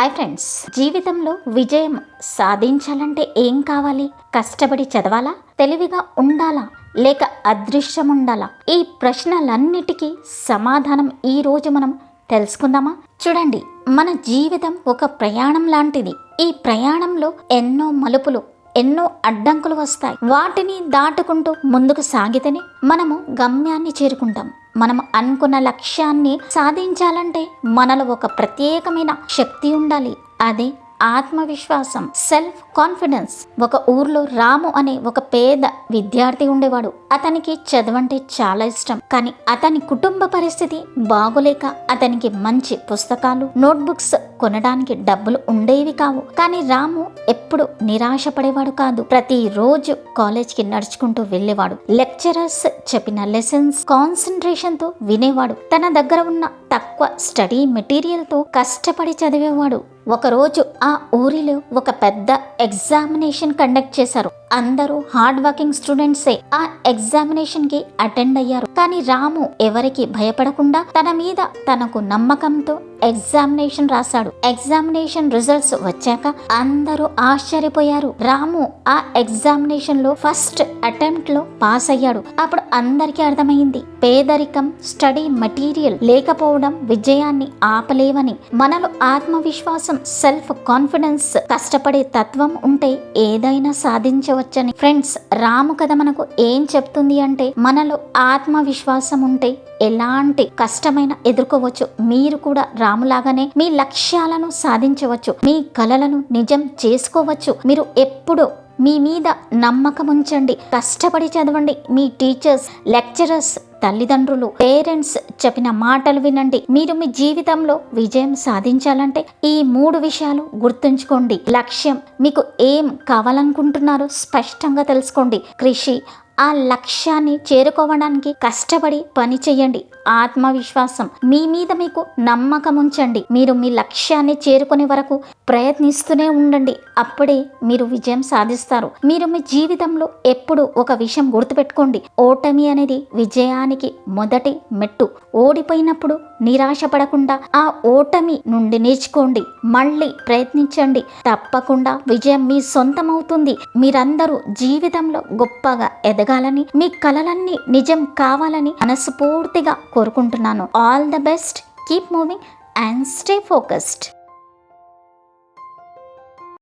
Hi friends జీవితంలో విజయం సాధించాలంటే ఏం కావాలి? కష్టపడి చదవాలా? తెలివిగా ఉండాలా? లేక అదృశ్యం ఉండాలా ఈ ప్రశ్నలన్నిటికీ సమాధానం ఈ రోజు మనం తెలుసుకుందామా? చూడండి మన జీవితం ఒక ప్రయాణం లాంటిది. ఈ ప్రయాణంలో ఎన్నో మలుపులు ఎన్నో అడ్డంకులు వస్తాయి. వాటిని దాటుకుంటూ ముందుకు సాగితేనే మనము గమ్యాన్ని చేరుకుంటాం. మనం అనుకున్న లక్ష్యాన్ని సాధించాలంటే మనలో ఒక ప్రత్యేకమైన శక్తి ఉండాలి. అదే ఆత్మవిశ్వాసం సెల్ఫ్ కాన్ఫిడెన్స్ ఒక ఊర్లో రాము అనే ఒక పేద విద్యార్థి ఉండేవాడు. అతనికి చదవంటే చాలా ఇష్టం. కానీ అతని కుటుంబ పరిస్థితి బాగోలేక అతనికి మంచి పుస్తకాలు నోట్బుక్స్ కొనడానికి డబ్బులు ఉండేవి కావు. కానీ రాము ఎప్పుడు నిరాశపడేవాడు కాదు. ప్రతిరోజు కాలేజ్కి నడుచుకుంటూ వెళ్ళేవాడు. లెక్చరర్స్ చెప్పిన లెసన్స్ కాన్సన్ట్రేషన్తో వినేవాడు. తన దగ్గర ఉన్న తక్కువ స్టడీ మెటీరియల్తో కష్టపడి చదివేవాడు. ఒకరోజు ఆ ఊరిలో ఒక పెద్ద ఎగ్జామినేషన్ కండక్ట్ చేశారు. అందరూ హార్డ్ వర్కింగ్ స్టూడెంట్సే. ఆ ఎగ్జామినేషన్కి అటెండ్ అయ్యారు. కానీ రాము ఎవరికి భయపడకుండా తన మీద తనకు నమ్మకంతో ఎగ్జామినేషన్ రాశాడు. ఎగ్జామినేషన్ రిజల్ట్స్ వచ్చాక అందరూ ఆశ్చర్యపోయారు. రాము ఆ ఎగ్జామినేషన్లో ఫస్ట్ అటెంప్ట్లో పాస్ అయ్యాడు. అప్పుడు అందరికీ అర్థమైంది. పేదరికం స్టడీ మెటీరియల్ లేకపోవడం విజయాన్ని ఆపలేవని. మనలో ఆత్మవిశ్వాసం సెల్ఫ్ కాన్ఫిడెన్స్ కష్టపడే తత్వం ఉంటే ఏదైనా సాధించవచ్చని. ఫ్రెండ్స్ రాము కథ మనకు ఏం చెప్తుంది అంటే మనలో ఆత్మవిశ్వాసం ఉంటే ఎలాంటి కష్టమైన ఎదుర్కోవచ్చు. మీరు కూడా రాములాగానే మీ లక్ష్యాలను సాధించవచ్చు. మీ కలలను నిజం చేసుకోవచ్చు. మీరు ఎప్పుడు మీ మీద నమ్మకం ఉంచండి కష్టపడి చదవండి. మీ టీచర్స్ లెక్చరర్స్ తల్లిదండ్రులు పేరెంట్స్ చెప్పిన మాటలు వినండి. మీరు మీ జీవితంలో విజయం సాధించాలంటే ఈ మూడు విషయాలు గుర్తుంచుకోండి. లక్ష్యం మీకు ఏం కావాలనుకుంటున్నారో స్పష్టంగా తెలుసుకోండి. కృషి ఆ లక్ష్యాన్ని చేరుకోవడానికి కష్టపడి పని చేయండి. ఆత్మవిశ్వాసం మీ మీద మీకు నమ్మకం ఉంచండి. మీరు మీ లక్ష్యాన్ని చేరుకునే వరకు ప్రయత్నిస్తూనే ఉండండి. అప్పుడే మీరు విజయం సాధిస్తారు. మీరు మీ జీవితంలో ఎప్పుడు ఒక విషయం గుర్తుపెట్టుకోండి. ఓటమి అనేది విజయానికి మొదటి మెట్టు. ఓడిపోయినప్పుడు నిరాశ పడకుండా ఆ ఓటమి నుండి నేర్చుకోండి. మళ్ళీ ప్రయత్నించండి. తప్పకుండా విజయం మీ సొంతమవుతుంది. మీరందరూ జీవితంలో గొప్పగా ఎదగాలని మీ కలలన్నీ నిజం కావాలని మనస్ఫూర్తిగా కోరుకుంటున్నాను. All the best keep moving and stay focused